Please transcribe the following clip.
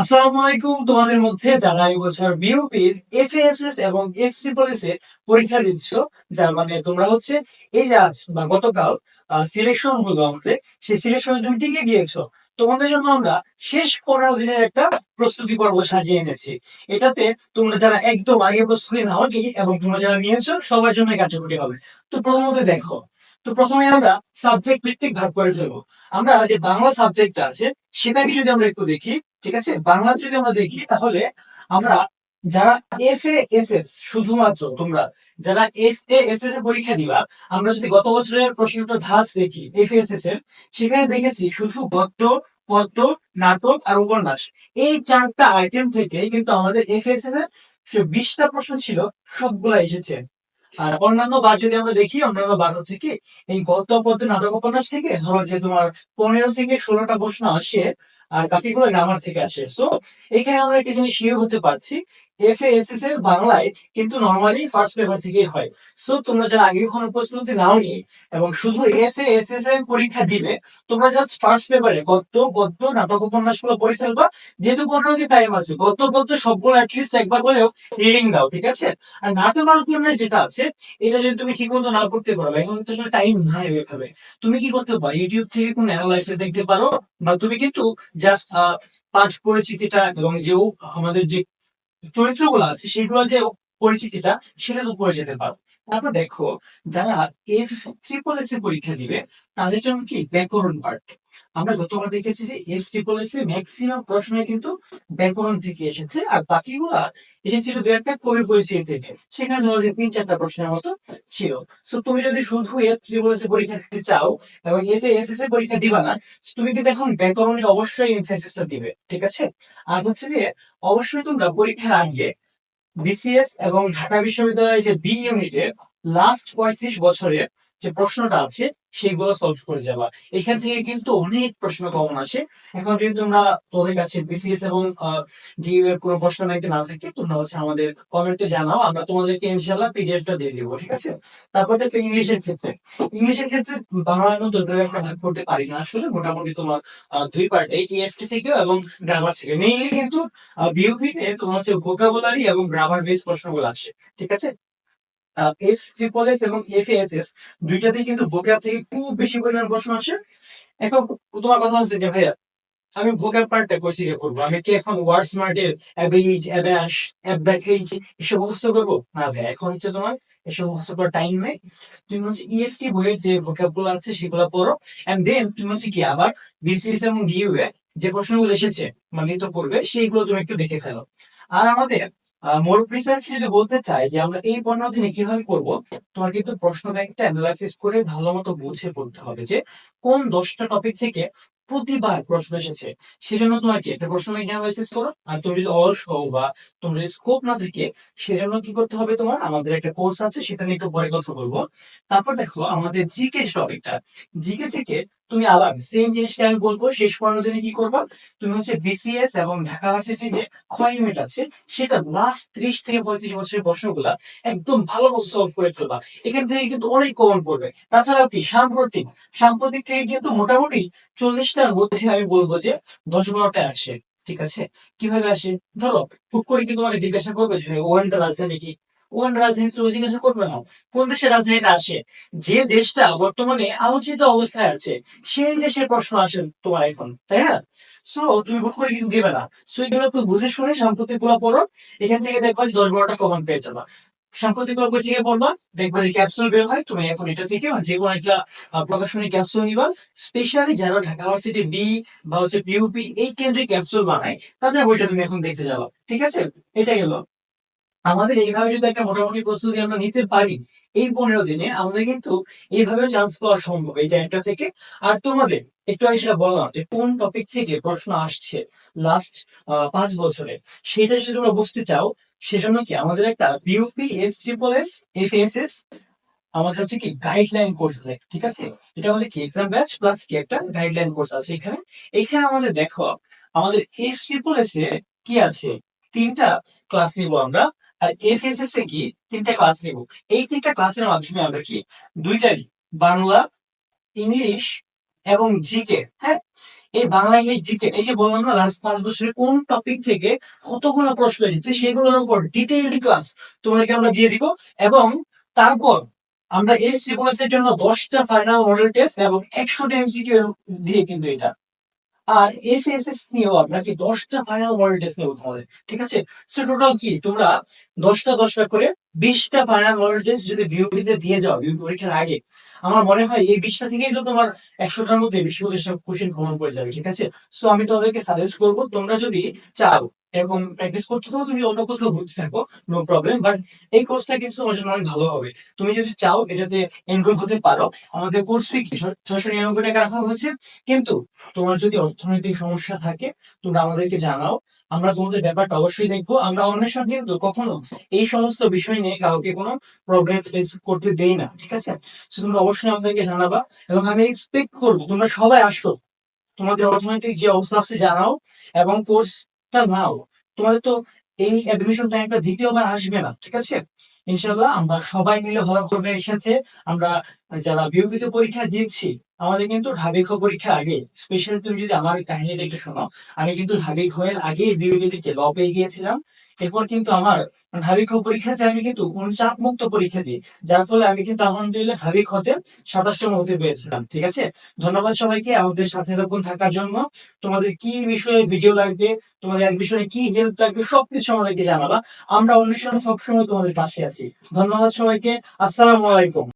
আসসালামু আলাইকুম তোমাদের মধ্যে যারা এই বছর বিউপির এফএএসএস এবং এফ ট্রিপলএস এ পরীক্ষা দিচ্ছ, যার মানে তোমরা হচ্ছে এই যে আজ বা গতকাল সিলেকশন হলো আমাদের। সেই সিলেকশনে তুমি গিয়েছো? তোমাদের জন্য আমরা শেষ পনেরো দিনের একটা প্রস্তুতি পর্ব সাজিয়ে এনেছি। এটাতে তোমরা যারা একদম আগে প্রস্তুতি নাওনি এবং তোমরা যারা নিয়েছো, সবার জন্য কার্যকরী হবে। তো প্রথমত দেখো, তো প্রথমে আমরা সাবজেক্ট ভিত্তিক ভাগ করে ফেলব। আমরা যে বাংলা সাবজেক্টটা আছে সেটাকে যদি আমরা একটু দেখি ঠিক আছে? বাংলা যদি আমরা দেখি, তাহলে আমরা যারা এফ এ এস এস শুধুমাত্র তোমরা, যারা F A S S A পরীক্ষা দিবা, আমরা যদি গত বছরের প্রশ্নটা ধাঁচ দেখি এফ এস এস এর, সেখানে দেখেছি শুধু গদ্য, পদ্য, নাটক আর উপন্যাস। এই চারটা আইটেম থেকে কিন্তু আমাদের এফ এস এস এর বিশটা প্রশ্ন ছিল, সবগুলা এসেছে। আর অন্যান্য বার যদি আমরা দেখি, অন্যান্য বার হচ্ছে কি, এই গদ্য পদ্য নাটক উপন্যাস থেকে, ধরো যে তোমার পনেরো থেকে ষোলোটা প্রশ্ন আসে, আর বাকিগুলো গ্রামার থেকে আসে। সো এখানে আমরা একটা জিনিস হতে পারছি এফ এস এস এর বাংলায় কিন্তু নর্মালি ফার্স্ট পেপার থেকেই হয়। সো তোমরা যারা আগে কখনো প্রস্তুতি নাওনি এবং শুধু এফ এস এস এর পরীক্ষা দিবে, তোমরা জাস্ট ফার্স্ট পেপারে গদ্য গদ্য নাটক উপন্যাসগুলো পড়ে ফেলবা। যেহেতু পনেরো দিন টাইম আছে, গদ্য গদ্য সবগুলো অ্যাটলিস্ট একবার হলেও রিডিং দাও, ঠিক আছে? আর নাটক আর উপন্যাস যেটা আছে, এটা যদি তুমি ঠিক মতো না করতে পারো এখন তো টাইম নাই এভাবে তুমি কি করতে পারো? ইউটিউব থেকে কোনো অ্যানালাইসিস দেখতে পারো? বা তুমি কিন্তু জাস্ট পাঠ পরিচিতিটা এবং যে আমাদের যে চরিত্রগুলো আছে সেগুলো যে পরিচিতিটা সেটার উপরে যেতে পারো। তারপর দেখো, যারা এফ ট্রিপল এস এ পরীক্ষা দিবে, তাদের জন্য কি? ব্যাকরণ পার্ট আমরা গতবার দেখেছি যে F triple S A maximum প্রশ্ন কিন্তু ব্যাকরণ থেকে এসেছে, আর বাকিগুলা এসেছিল দু একটা কবি পরিচয় থেকে। সেখানে ধরো যে তিন চারটা প্রশ্নের মতো ছিল। সো তুমি যদি শুধু এফ ট্রিপল এস এ পরীক্ষা দিতে চাও, এবং এফ এস এস এ পরীক্ষা দিবা না তুমি কিন্তু এখন ব্যাকরণে অবশ্যই ইনফেসিসটা দিবে, ঠিক আছে? আর হচ্ছে যে, অবশ্যই তোমরা পরীক্ষার আগে বিসিএস এবং ঢাকা বিশ্ববিদ্যালয়ের যে বি ইউনিটের লাস্ট পঁয়ত্রিশ বছরের যে প্রশ্নটা আছে সেগুলো সলভ করে যাবা। এখান থেকে কিন্তু অনেক প্রশ্ন কমন আসে। এখন যদি তোমরা তোদের কাছে বিসিএস এবং ডিইউ এর কোনো প্রশ্ন নাকি না থাকে, তোমরা হচ্ছে আমাদের কমেন্টে জানাও, আমরা তোমাদেরকে ইনশাল্লাহ পিডিএফটা দিয়ে দিব, ঠিক আছে? তারপর দেখো ইংলিশের ক্ষেত্রে। ইংলিশের ক্ষেত্রে বাংলার মতো দুটো একটা ভাগ করতে পারি না আসলে, মোটামুটি তোমার দুই পার্টে ইএফটি থেকেও এবং গ্রামার থেকে মেইনলি কিন্তু বিউপি তে তোমার হচ্ছে ভোকাবুলারি এবং গ্রামার বেস প্রশ্নগুলো আসে, ঠিক আছে? এফ ট্রিপল এবং এফ এস এস দুইটাতেই কিন্তু ভোকাব থেকে খুব বেশি পরিমাণ প্রশ্ন আসে। এখন তোমার কথা হচ্ছে যে, ভাইয়া, আমি ভোকাল পার্টটা কইছি কে করব? আমি কি এখন ওয়ার্ড স্মার্টের অ্যাবেইট অ্যাবাশ অ্যাবডাকেট এসব মুখস্থ করব? না ভাই এখন হচ্ছে তোমার এসব মুখস্থ করার টাইম নেই। তুমি হচ্ছে ইএফটি বইয়ের যে ভোকাবগুলো আছে সেগুলো পড়ো। এন্ড দেন তুমি হচ্ছে কি আবার বিসিএস এবং ডিইউ এ যে প্রশ্নগুলো এসেছে মানে তো পড়বে, সেইগুলো তুমি একটু দেখে ফেলো। আর আমাদের মোর প্রিসাইসলি যদি বলতে চাই যে আমরা এই পনেরো দিনে কীভাবে করব, তোমার কিন্তু প্রশ্ন ব্যাংকটা অ্যানালাইসিস করে ভালো মতো বুঝে পড়তে হবে যে কোন দশটা টপিক থেকে প্রতিবার প্রশ্ন এসেছে। সেজন্য তোমার কি একটা প্রশ্ন ব্যাংক অ্যানালাইসিস করো, আর তুমি যদি অলস হও বা তোমার যদি স্কোপ না থাকে, সেজন্য কি করতে হবে তোমার? আমাদের একটা কোর্স আছে, সেটা নিয়ে একটু পরে কথা বলব। তারপর দেখো আমাদের জিকে টপিকটা জিকে থেকে তুমি আবার সেম জিনিসটা আমি বলব, শেষ পনেরো দিনে কি করবা? তুমি হচ্ছে বিসিএস এবং ঢাকা ভার্সিটির যে ক্ষয় আছে, সেটা লাস্ট ত্রিশ থেকে পঁয়ত্রিশ বছরের প্রশ্নগুলা একদম ভালো মতো সলভ করে ফেলবা। এখান থেকে কিন্তু অনেক কমন পড়বে। তাছাড়াও কি? সাম্প্রতিক। সাম্প্রতিক থেকে কিন্তু মোটামুটি চল্লিশটার মধ্যে আমি বলব যে দশ বারোটা আসে। ঠিক আছে? কীভাবে আসে? ধরো, হুট করে কি তোমাকে জিজ্ঞাসা করবে যে ওয়ানটা রাজধানী কি ওয়ান রাজনীতি জিজ্ঞাসা করবে না। কোন দেশের রাজনীতি আসে? যে দেশটা বর্তমানে আলোচিত অবস্থায় আছে, সেই দেশের প্রশ্ন আসে তোমার এখন, তাই না? সো তুমি হুট করে কিছু দিবে না। সো এগুলো একটু বুঝে শুনে সাম্প্রতিকগুলো পড়ো। এখান থেকে দেখবা দশ বারোটা কমন পেয়ে যাবা। সাম্প্রতিক গল্প থেকে পড়বা দেখবা যে ক্যাপসুল বের হয়, তুমি এখন এটা শিখে যে কোনো একটা প্রকাশনী ক্যাপসুল নিবা। স্পেশালি যারা ঢাকা ইউনিভার্সিটি বি বা হচ্ছে পিউপি এই কেন্দ্রে ক্যাপসুল বানায়, তাদের বইটা তুমি এখন দেখতে যাবা, ঠিক আছে? এটা গেল আমাদের এইভাবে যদি একটা মোটামুটি প্রস্তুতি আমরা নিতে পারি, এই পনেরো দিনে আমাদের কিন্তু এইভাবে চান্স পাওয়া সম্ভব। এই টাইমটা থেকে। আর তোমাদের একটু আগে সেটা বললাম যে কোন টপিক থেকে প্রশ্ন আসছে লাস্ট পাঁচ বছরে? সেটা যদি তোমরা বুঝতে চাও, সেজন্য কি আমাদের একটা BUP S triple S F S S আমাদের হচ্ছে কি গাইডলাইন কোর্স আছে, ঠিক আছে? এটা আমাদের কি এক্সাম ব্যাচ প্লাস কি একটা গাইডলাইন কোর্স আছে এখানে। এখানে আমাদের দেখো, আমাদের এস ট্রিপল এস এ কি আছে? তিনটা ক্লাস নিব আমরা। আর এফ এস এস এ কি তিনটা ক্লাস নিব। এই তিনটা ক্লাসের মাধ্যমে আমরা কি? দুইটারই বাংলা ইংলিশ এবং জিকে হ্যাঁ? এই বাংলা ইংলিশ জিকে এই যে বললাম না লাস্ট পাঁচ বছরে কোন টপিক থেকে কতগুলো প্রশ্ন এসেছে, সেগুলোর উপর ডিটেইলড ক্লাস তোমাদেরকে আমরা দিয়ে দিব এবং তারপর আমরা এই সিকোয়েন্স জন্য দশটা ফাইনাল মডেল টেস্ট এবং একশোটা এমসিকিউ দিয়ে কিন্তু এটা আর এফ এস এফএসএস নিয়েও আপনাকে দশটা ফাইনাল ওয়ার্ল্ড টেস্ট নেব তোমাদের ঠিক আছে? সো টোটাল কি? তোমরা দশটা দশটা করে বিশটা ফাইনাল ওয়ার্ল্ড টেস্ট যদি বিউপিতে দিয়ে যাও বিউপি পরীক্ষার আগে, আমার মনে হয় এই বিশটা থেকেই তো তোমার একশোটার মধ্যে বিশ পঁচিশটা কোশ্চেন ভ্রমণ করে যাবে, ঠিক আছে? সো আমি তোমাদেরকে সাজেস্ট করব, তোমরা যদি চাও এরকম প্র্যাকটিস করতে থাকো তুমি অন্য কোথাও ঘুরতে থাকো নো প্রবলেম বাট এই কোর্সটা কিন্তু তোমার জন্য অনেক ভালো হবে। তুমি যদি চাও এটাতে এনরোল হতে পারো, আমাদের কোর্স ফি ছয়শো নিরানব্বই টাকা রাখা হয়েছে। কিন্তু তোমার যদি অর্থনৈতিক সমস্যা থাকে, তোমরা আমাদেরকে জানাও। আমরা তোমাদের ব্যাপারটা অবশ্যই দেখব। আমরা অন্বেষণ কিন্তু কখনো এই সমস্ত বিষয় নিয়ে কাউকে কোনো প্রবলেম ফেস করতে দেই না, ঠিক আছে? তোমরা অবশ্যই আমাদেরকে জানাবা এবং আমি এক্সপেক্ট করব, তোমরা সবাই আসো। তোমাদের অর্থনৈতিক যে অবস্থা আছে, জানাও। এবং কোর্সটা নাও তোমাদের তো এই অ্যাডমিশন একটা দ্বিতীয়বার আসবে না, ঠিক আছে? ইনশাল্লাহ আমরা সবাই মিলে ভালো করবে এসেছে আমরা যারা বিউপিতে পরীক্ষা দিচ্ছি আমাদের কিন্তু ঢাবি খ পরীক্ষা আগে স্পেশালি তুমি যদি আমার কাহিনীটা একটু শোনো আমি কিন্তু ঢাবি খয়ের আগে থেকে ল পেয়ে গিয়েছিলাম। এরপর কিন্তু আমার ঢাবি খ পরীক্ষাতে আমি কিন্তু কোন চাপ মুক্ত পরীক্ষা দিই, যার ফলে আমি কিন্তু আলহামদুলিল্লাহ ঢাবি খতে সাতাশতম হতে পেরেছিলাম ঠিক আছে? ধন্যবাদ সবাইকে আমাদের সাথে তখন থাকার জন্য। তোমাদের কি বিষয়ে ভিডিও লাগবে, তোমাদের এক বিষয়ে কি হেল্প লাগবে, সবকিছু আমাদেরকে জানাবা। আমরা অন্বেষণ সবসময় তোমাদের পাশে আছি। ধন্যবাদ সবাইকে, আসসালামু আলাইকুম।